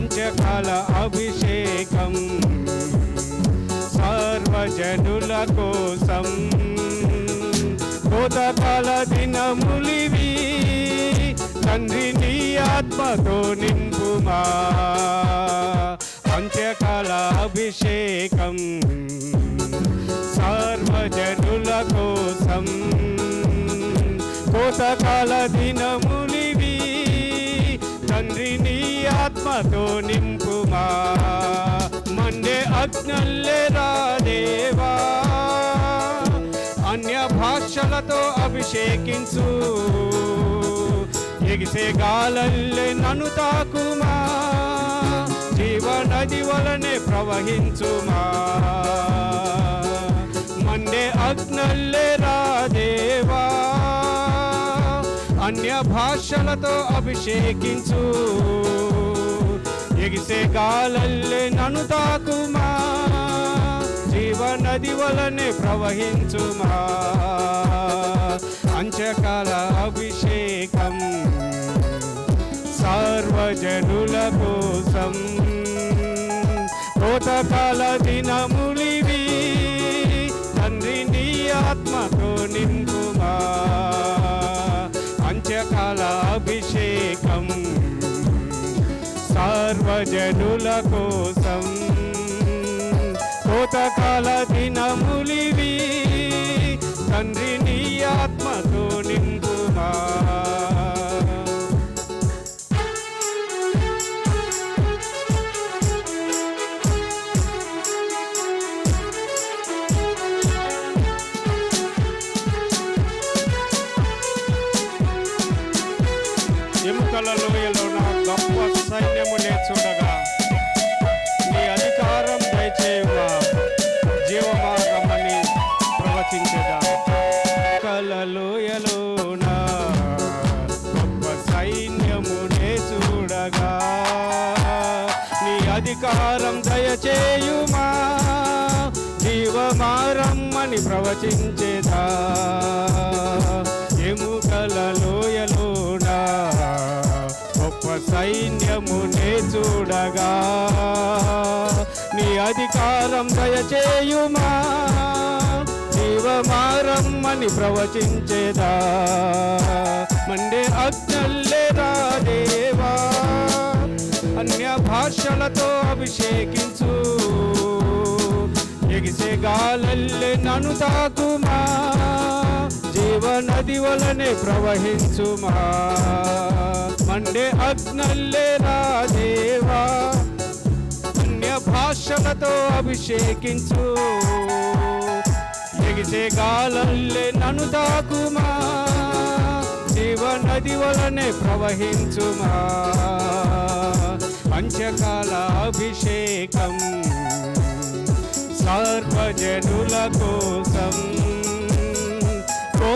పంచకాల అభిషేకం సర్వజనుల కోసం కోతకాల దినములివి తండ్రి నీ ఆత్మతో నింపుమా. పంచకాల అభిషేకం సర్వజనుల కోసం కోతకాల దినము నీ ఆత్మతో నింపుమా. మండే అగ్నల్లే రాదేవా అన్య భాషలతో అభిషేకించు. ఎగిసే గాలల్లే నన్ను తాకుమా. జీవనది వలనే ప్రవహించుమా. మండే అగ్నల్లే రాదేవా అన్య భాషలతో అభిషేకించు. ఎగిసే గాలల్లే నను తాకుమా. జీవనది వలనే ప్రవహించుమా. అంచకాల అభిషేకం సర్వజనుల కోసం. కోతకాల దినము అభిషేకం సర్వజనుల కోసం కోతకాల దినములివి తండ్రి నీ ఆత్మతో నింపుమా ఎముకల లోయలో నా గొప్ప సైన్యమునే చూడగా నీ అధికారం దయచేయుగా జీవమార్గమని ప్రవచించదా. కల లోయలో నా గొప్ప సైన్యమునే చూడగా నీ అధికారం దయచేయుమా. జీవమారమ్మని ప్రవచించేదా. సైన్యమునే చూడగా నీ అధికారం దయచేయుమా. జీవమారమ్మని ప్రవచించేదా. మండే అగ్నల్లే రాదేవా అన్య భాషలతో అభిషేకించు. ఎగిసే గాలల్లే నన్ను తాకుమా. జీవనది వలనే ప్రవహించుమా. మండే అగ్నల్లే రాదేవా పుణ్య భాషలతో అభిషేకించు. ఎగిసే గాలల్లే నన్ను తాకుమా జీవనది వలనే ప్రవహించుమా. పంచకాల అభిషేకం సర్వజనుల కోసం.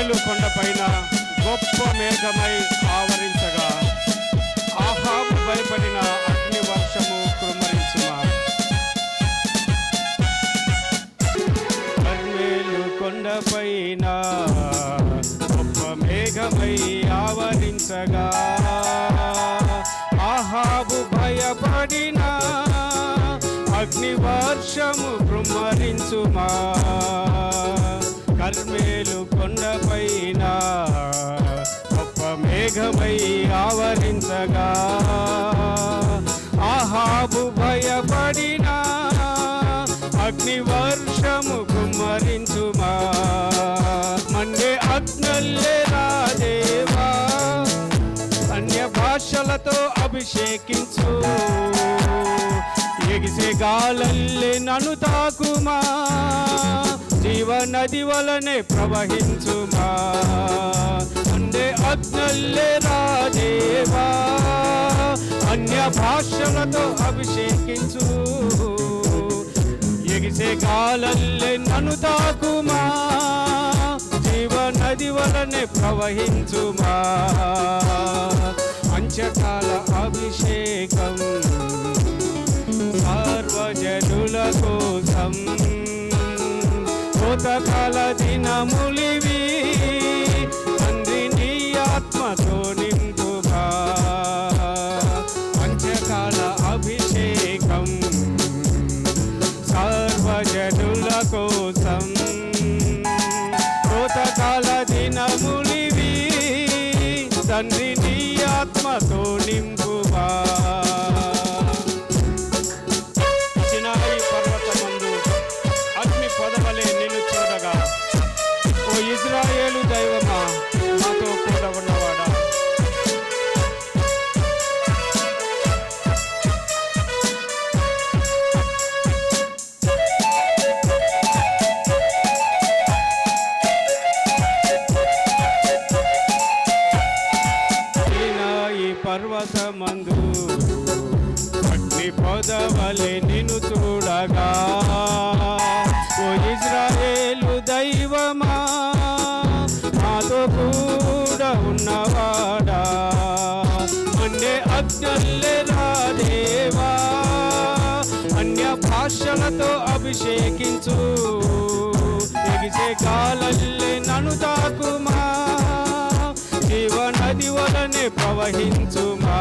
కర్మేలు కొండపైన గొప్ప మేఘమై ఆవరించగా. ఆహాబు భయపడిన అగ్ని వర్షము కృమ్మరించుమా కర్మేలు కొండపైన గొప్ప మేఘమై ఆవరించగా. ఆహాబు భయపడిన అగ్ని వర్షము కృమ్మరించుమా కర్మేలు మేఘమై ఆవరించగా. ఆహాబు భయపడిన అగ్ని వర్షము కుమ్మరించుమా. మండే అగ్నల్లే రాదేవా అన్య భాషలతో అభిషేకించు. ఎగిసే గాలల్లే నన్ను తాకుమా. జీవ నది వలనే ప్రవహించుమా. అందే అగ్నల్లే రాదేవా అన్య భాషలతో అభిషేకించు ఎగిసే గాలల్లే నన్ను తాకుమా జీవ నది వలనే ప్రవహించుమా అంచకాల అభిషేకం సర్వజనుల కోసం కోతకాల దినములివి కోసం కోతకాల దినములివి తండ్రి నీ ఆత్మతో చూడగా ఓ ఇజ్రాయేలు దైవమా నాతో కూడా ఉన్నవాడా? అన్నే అగ్నల్లే రాదేవా అన్య భాషలతో అభిషేకించు. ఎగిసే కాలల్లే నను తాకుమా జీవ నది వలనే ప్రవహించుమా.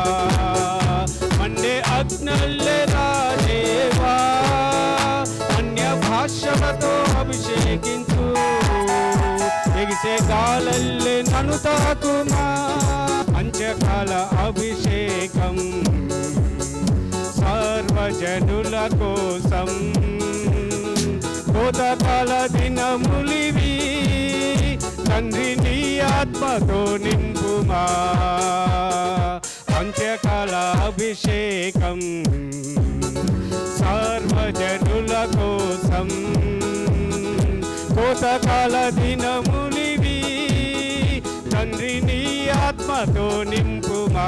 మన్నే అగ్నల్లే భాషలతో అభిషేకించు. ఎగిసే గాలల్లే నను తాకుమా. పంచకాల అభిషేకం సర్వజనుల కోసం కోతకాల దినములివి తండ్రి నీ ఆత్మతో నింపుమా. పంచకాల అభిషేకం సర్వజనుల కోసం కోతకాల దినములివి. తండ్రి నీ ఆత్మతో నింపుమా.